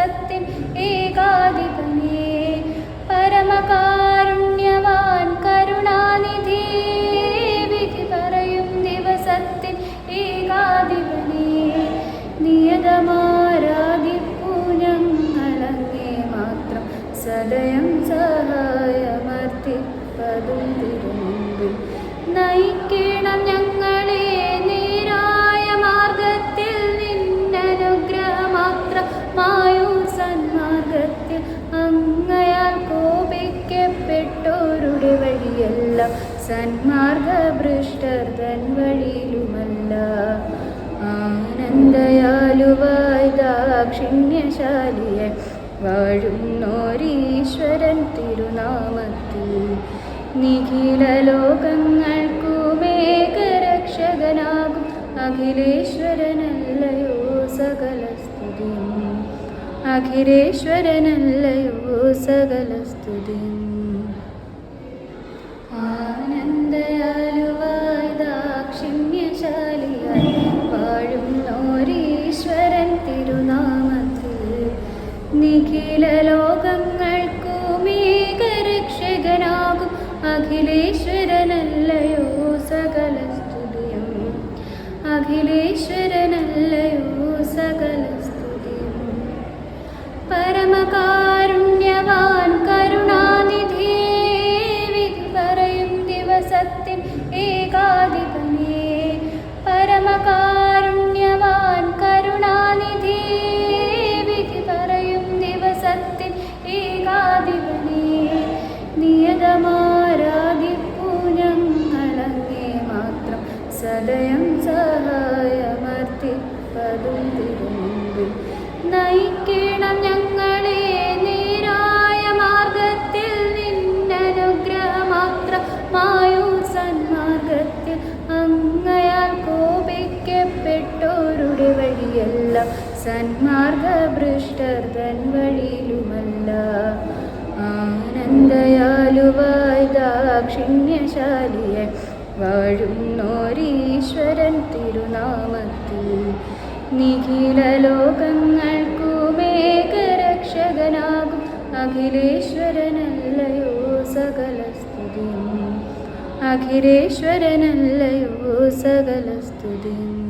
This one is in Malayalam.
ദിവസത്തിൻ ഏകാധിപനേ. പരമകാരുണ്യവാൻ കരുണാനിധി. വിധി പറയും ദിവസത്തിൻ ഏകാധിപനേ. നിയതമാരാധിപ്പൂ ഞങ്ങളങ്ങേ മാത്രം. സദയം സഹായമർത്തിപ്പതും തിരുമുമ്പിൽ വഴിയെല്ലാം. സന്മാർഗഭൃഷ്ടർ തൻ വഴിയിലുമല്ല. ആനന്ദയാലുവായി വാഴുന്നോരീശ്വരൻ തിരുനാമത്തിൽ. നിഖില ലോകങ്ങൾക്കുമേകരക്ഷകനാകും അഖിലേശ്വരനല്ലയോ സകല സ്തുതിയും അഖിലേശ്വരനല്ലയോ സകല സ്തുതിയും ആനന്ദയാലുവായി ദാക്ഷിണ്യശാലിയായി തിരുനാമത്തിൽ. അഖിലേശ്വരനല്ലയോ സകല അഖിലേശ്വരനല്ലയോ സകല പറയും ദിവസത്തിൻ ഏകാധിപനേ. പരമകാരുണ്യവാൻ കരുണാനിധി വിധി പറയും ദിവസത്തിൻ ഏകാധിപനേ. നിയതമാരാധിപ്പൂ ഞങ്ങളങ്ങേ മാത്രം സദയം സഹായമർത്തിപ്പതും സന്മാർഗഭൃഷ്ടർ ആനന്ദയാലുവായ ദാക്ഷിണ്യശാലിയ വാഴുന്നോരീശ്വരൻ തിരുനാമത്തിൽ. നിഖില ലോകങ്ങൾക്കുമേകരക്ഷകനാകും അഖിലേശ്വരനല്ലയോ സകല സ്തുതിയും അഖിലേശ്വരനല്ലയോ സകല സ്തുതിയും